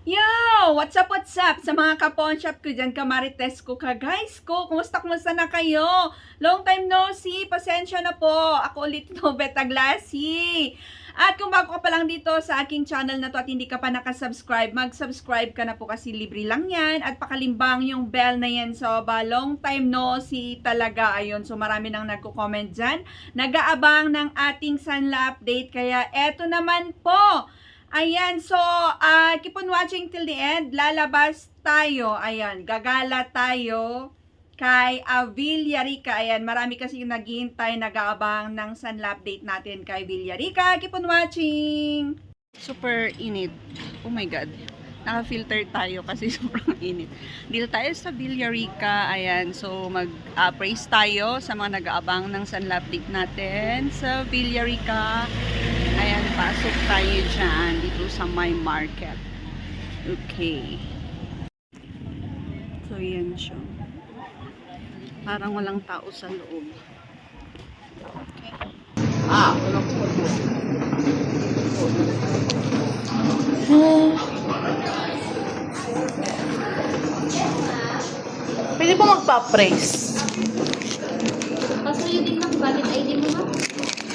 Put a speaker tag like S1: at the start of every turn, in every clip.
S1: Yo! What's up, what's up? Sa mga kapon shop ko dyan, kamarites ko ka guys ko. Kumusta, kumusta na kayo? Long time no see. Pasensya na po. Ako ulit no, Beta Glassy. At kung bago ka pa lang dito sa aking channel na to at hindi ka pa nakasubscribe, mag-subscribe ka na po kasi libre lang yan. At pakalimbang yung bell na yan. So, ba, long time no see talaga. Ayun, so marami nang nagko-comment dyan. Nag-aabang ng ating Sanla update. Kaya eto naman po. Ayan, so, uh, keep on watching till the end. Lalabas tayo. Ayan, gagala tayo kay uh, Villarica. Ayan, marami kasi yung naghihintay, nag-aabang ng sunlap update natin kay Villarica. Keep on watching! Super init. Oh my God. Naka-filter tayo kasi sobrang init. Dito tayo sa Villarica. Ayan, so mag-praise tayo sa mga nag-aabang ng sunlap update natin sa Villarica. Pasok tayo dyan dito sa my market. Okay. So, yan siya. Parang walang tao sa loob. Okay.
S2: Pwede po magpa-praise.
S3: Pasuyo din ng valid ID mo ha?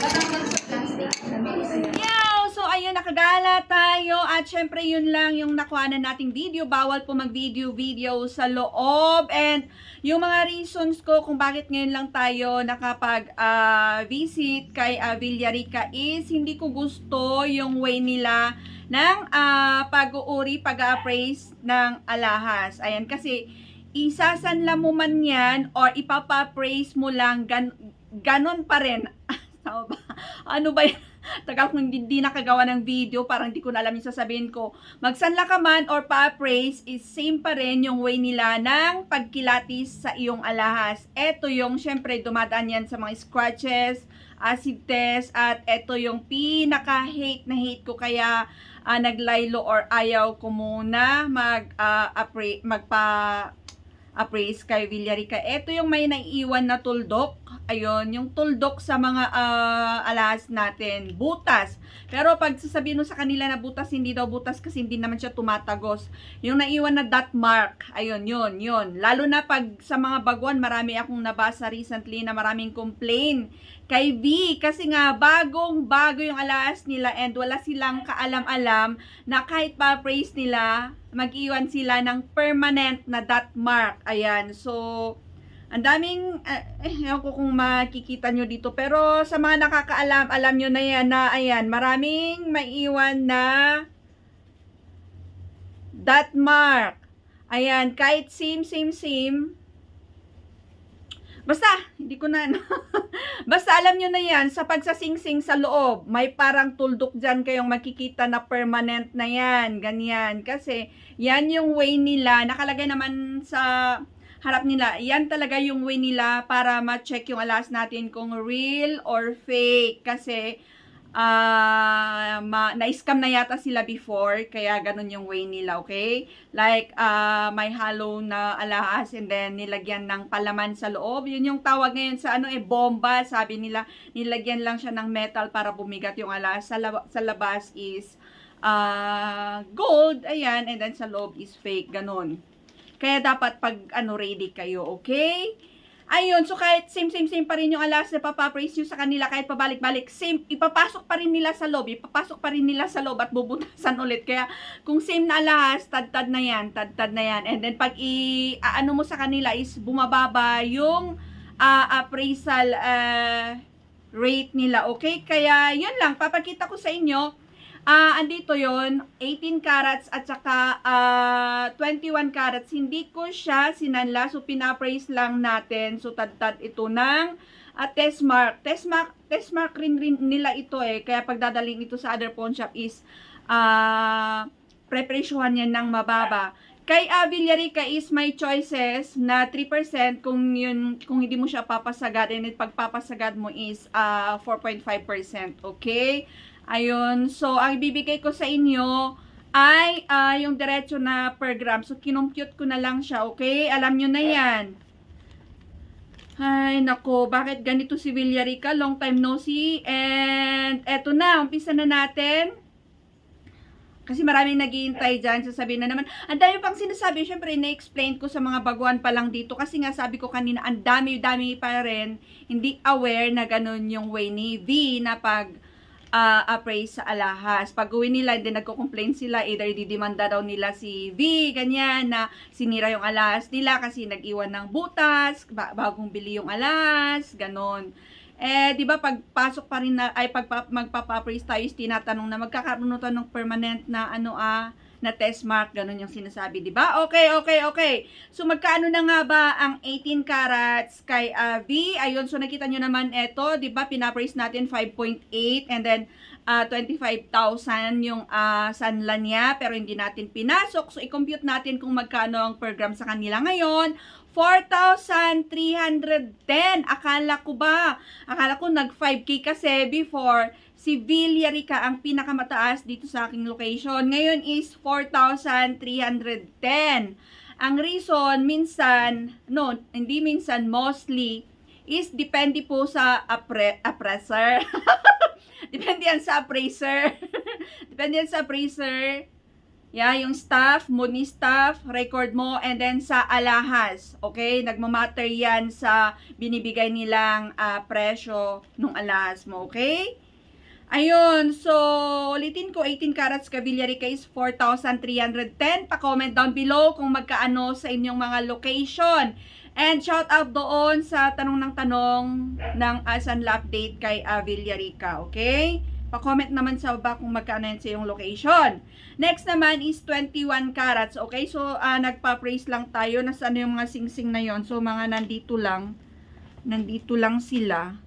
S3: Patanggal sa plastic.
S1: Nakagala tayo. At syempre, yun lang yung nakuha na nating video. Bawal po mag-video-video sa loob. And yung mga reasons ko kung bakit ngayon lang tayo nakapag-visit kay uh, Villarica is hindi ko gusto yung way nila ng ah, pag-uuri, pag-appraise ng alahas. Ayan, kasi isasanla mo man yan or ipapa-praise mo lang, gan ganon pa rin. Ano ba yan? Tagal kung hindi, nakagawa ng video, parang hindi ko na alam yung sasabihin ko. Magsanla ka man or pa-praise is same pa rin yung way nila ng pagkilatis sa iyong alahas. Ito yung, syempre, dumadaan yan sa mga scratches, acid test, at ito yung pinaka-hate na hate ko kaya ah, naglaylo or ayaw ko muna mag, ah, appra- magpa appraise kay Villarica. Ito yung may naiiwan na tuldok. Ayun, yung tuldok sa mga ah, alas natin. Butas. Pero pag sasabihin mo sa kanila na butas, hindi daw butas kasi hindi naman siya tumatagos. Yung naiwan na dot mark. Ayun, yun, yun. Lalo na pag sa mga baguan, marami akong nabasa recently na maraming complain kay V. Kasi nga, bagong bago yung alas nila and wala silang kaalam-alam na kahit pa praise nila, mag-iwan sila ng permanent na dot mark. Ayan. So, ang daming, uh, eh, ewan ko kung makikita nyo dito. Pero sa mga nakakaalam, alam nyo na yan na, ayan, maraming maiwan na dot mark. Ayan, kahit same, same, same. Basta, hindi ko na, ano. Basta alam nyo na yan, sa pagsasingsing sa loob, may parang tuldok dyan kayong makikita na permanent na yan, ganyan. Kasi, yan yung way nila, nakalagay naman sa harap nila, yan talaga yung way nila para ma-check yung alas natin kung real or fake. Kasi, ma- na-scam na yata sila before, kaya ganun yung way nila, okay? Like, ah may hollow na alahas and then nilagyan ng palaman sa loob. Yun yung tawag ngayon sa ano eh, bomba. Sabi nila, nilagyan lang siya ng metal para bumigat yung alahas. Sa, lab- sa labas is ah gold, ayan, and then sa loob is fake, ganun. Kaya dapat pag ano ready kayo, okay? Ayun, so kahit same, same, same pa rin yung alas na papapraise nyo sa kanila, kahit pabalik-balik, same, ipapasok pa rin nila sa loob, ipapasok pa rin nila sa loob at bubutasan ulit. Kaya, kung same na alas, tad-tad na yan, tad-tad na yan. And then, pag i, ano mo sa kanila is bumababa yung ah, appraisal ah, rate nila, okay? Kaya, yun lang, papakita ko sa inyo, Ah, andito yon 18 carats at saka ah, 21 carats. Hindi ko siya sinanla, so pinapraise lang natin. So, tad-tad ito ng ah, test mark. Test mark, test mark rin, rin nila ito eh. Kaya pagdadaling ito sa other pawn shop is ah, prepresyohan yan ng mababa. Kay uh, Villarica is my choices na 3% kung yun kung hindi mo siya papasagad and pag papasagad mo is ah, 4.5%, okay? Ayun, so ang ibibigay ko sa inyo ay ah, yung diretso na per gram. So kinumpute ko na lang siya, okay? Alam nyo na yan. Ay, nako, bakit ganito si Villarica? Long time no see. And eto na, umpisa na natin. Kasi maraming naghihintay dyan, sasabihin na naman, ang dami pang sinasabi, syempre, na-explain ko sa mga baguhan pa lang dito, kasi nga sabi ko kanina, ang dami-dami pa rin, hindi aware na ganun yung way ni V na pag ah, appraise sa alahas. Pag uwi nila, hindi nagko-complain sila, either didimanda daw nila si V, ganyan, na sinira yung alahas nila kasi nag-iwan ng butas, ba- bagong bili yung alahas, ganon. Eh, di ba, pagpasok pa rin na, ay, pag magpapa-appraise tayo, tinatanong na magkakaroon na to ng permanent na, ano ah, na test mark, ganun yung sinasabi, di ba? Okay, okay, okay. So, magkano na nga ba ang 18 carats kay ah, V? Ayun, so nakita nyo naman ito, di ba? Pinapraise natin 5.8 and then ah, 25,000 yung uh, sanla niya, pero hindi natin pinasok. So, i-compute natin kung magkano ang per gram sa kanila ngayon. 4,310. Akala ko ba? Akala ko nag 5K kasi before si Villarica ang pinakamataas dito sa aking location. Ngayon is 4,310. Ang reason, minsan, no, hindi minsan, mostly, is depende po sa appre- appraiser. depende yan sa appraiser. depende yan sa appraiser. Yeah, yung staff, money staff, record mo, and then sa alahas. Okay? Nagmamatter yan sa binibigay nilang ah, presyo ng alahas mo. Okay? Ayun, so ulitin ko, 18 carats Cavillarica is 4,310. Pa-comment down below kung magkaano sa inyong mga location. And shout out doon sa tanong ng tanong ng Asanla update kay uh, Villarica, okay? Pa-comment naman sa baba kung magkano yan sa iyong location. Next naman is 21 carats, okay? So, ah, nagpa-praise lang tayo. Nasaan yung mga singsing na yon So, mga nandito lang. Nandito lang sila.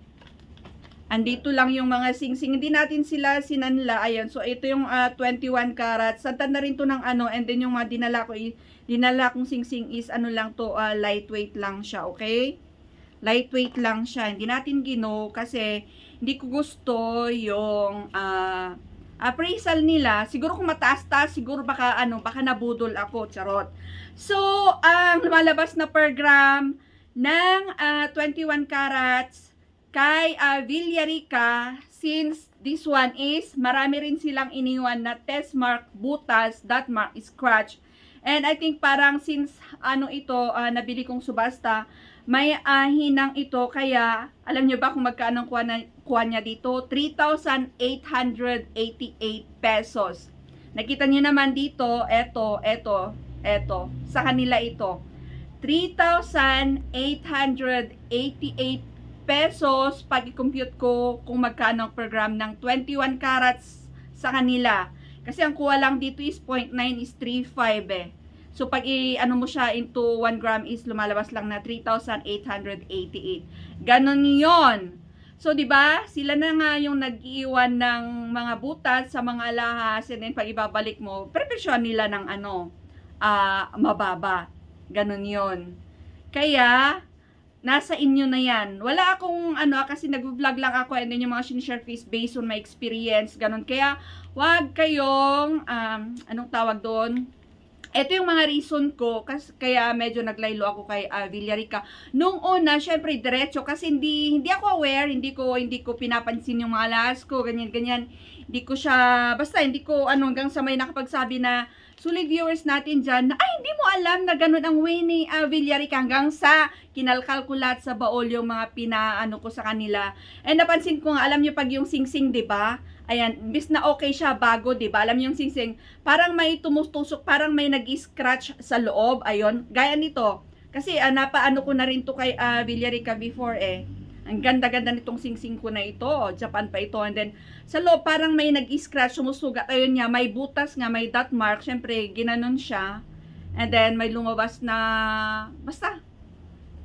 S1: Andito lang yung mga singsing. Hindi natin sila sinanla. Ayan. So, ito yung ah, 21 carats. Santa na rin to ng ano. And then yung mga dinala ko, dinala kong singsing is ano lang to, ah, lightweight lang siya. Okay? Lightweight lang siya. Hindi natin gino kasi hindi ko gusto yung ah, appraisal nila. Siguro kung mataas-taas, siguro baka ano, baka nabudol ako. Charot. So, ang lumalabas na per gram ng ah, 21 carats kay uh, Villarica, since this one is, marami rin silang iniwan na test mark, butas, dot mark, scratch. And I think parang since ano ito, ah, nabili kong subasta, may uh, hinang ito, kaya alam nyo ba kung magkano kuha, na, kuha niya dito? 3,888 pesos. Nakita nyo naman dito, eto, eto, eto, sa kanila ito. 3,888 pesos pag i-compute ko kung magkano per gram ng 21 carats sa kanila. Kasi ang kuha lang dito is 0.9 is 3.5 eh. So pag i-ano mo siya into 1 gram is lumalabas lang na 3,888. Ganon yon. So 'di ba? Sila na nga yung nag-iwan ng mga butas sa mga alahas and then pag ibabalik mo, prepresyon nila ng ano, ah mababa. Ganon yon. Kaya nasa inyo na yan. Wala akong ano, kasi nag-vlog lang ako and then yung mga sinishare ko is based on my experience, ganun. Kaya, wag kayong, um, anong tawag doon? Ito yung mga reason ko, kasi, kaya medyo naglaylo ako kay uh, Villarica. Nung una, syempre, diretso, kasi hindi, hindi ako aware, hindi ko, hindi ko pinapansin yung mga alas ko, ganyan, ganyan. Hindi ko siya, basta hindi ko, ano, hanggang sa may nakapagsabi na, sulit viewers natin dyan, na, ay, hindi mo alam na ganun ang way ni uh, Villarica hanggang sa kinalkalkulat sa baol yung mga pinaano ko sa kanila. And napansin ko nga, alam nyo pag yung singsing, di ba? Ayan, bis na okay siya bago, 'di ba? Alam niyo yung singsing, parang may tumustusok, parang may nag-scratch sa loob. Ayun, gaya nito. Kasi uh, napaano ko na rin to kay uh, Villarica before eh. Ang ganda-ganda nitong singsing ko na ito. Japan pa ito. And then, sa loob, parang may nag-scratch, sumusugat. Ayun niya, may butas nga, may dot mark. Siyempre, ginanon siya. And then, may lumabas na, basta,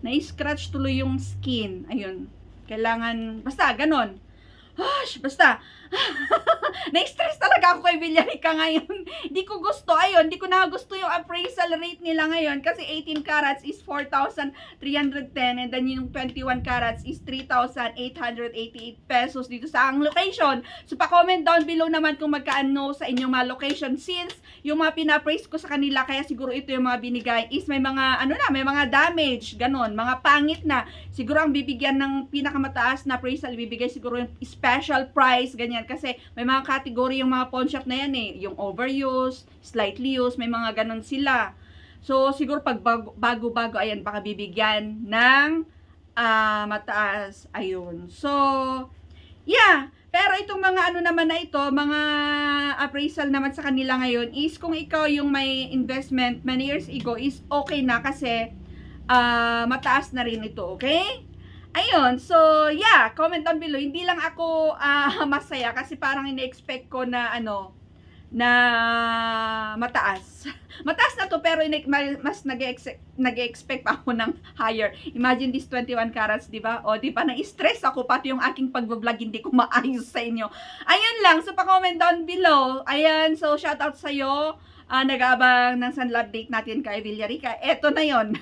S1: na-scratch tuloy yung skin. Ayun. Kailangan, basta, ganon. Hush, basta. Na-stress talaga ako kay Villarica ngayon. Hindi ko gusto. Ayun, hindi ko na gusto yung appraisal rate nila ngayon. Kasi 18 carats is 4,310 and then yung 21 carats is 3,888 pesos dito sa ang location. So, pa-comment down below naman kung magkaano sa inyong mga location since yung mga pina-praise ko sa kanila, kaya siguro ito yung mga binigay is may mga, ano na, may mga damage, ganon, mga pangit na. Siguro ang bibigyan ng pinakamataas na appraisal, bibigay siguro yung special price, ganyan, yan. Kasi may mga category yung mga pawn shop na yan eh. Yung overuse, slightly used, may mga ganun sila. So, siguro pag bago- bago-bago, ayan, baka bibigyan ng ah, mataas. Ayun. So, yeah. Pero itong mga ano naman na ito, mga appraisal naman sa kanila ngayon is kung ikaw yung may investment many years ago is okay na kasi ah, mataas na rin ito, okay? Ayun, so yeah, comment down below. Hindi lang ako ah, masaya kasi parang ina-expect ko na ano, na mataas. mataas na to pero ina- ma- mas nag-expect pa ako ng higher. Imagine this 21 carats, di ba? O, di ba, na-stress ako pati yung aking pagbablog hindi ko maayos sa inyo. Ayun lang, so pa-comment down below. Ayan, so shout out sa'yo. Ah, nag-aabang ng sunlab date natin kay Villarica. Eto na yon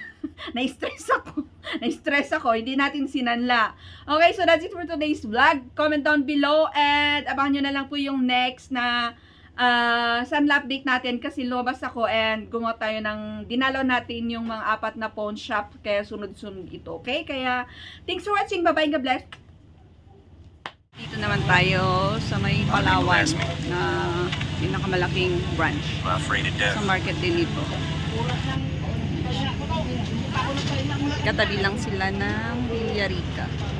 S1: na-stress ako. na-stress ako. Hindi natin sinanla. Okay, so that's it for today's vlog. Comment down below and abangan nyo na lang po yung next na uh, sunlab date natin kasi lumabas ako and gumawa tayo ng dinalaw natin yung mga apat na pawn shop kaya sunod-sunod ito. Okay? Kaya thanks for watching. Bye-bye. God bless. Dito naman tayo sa may Palawan na pinakamalaking branch sa market din ito. Katabi lang sila ng Villarica.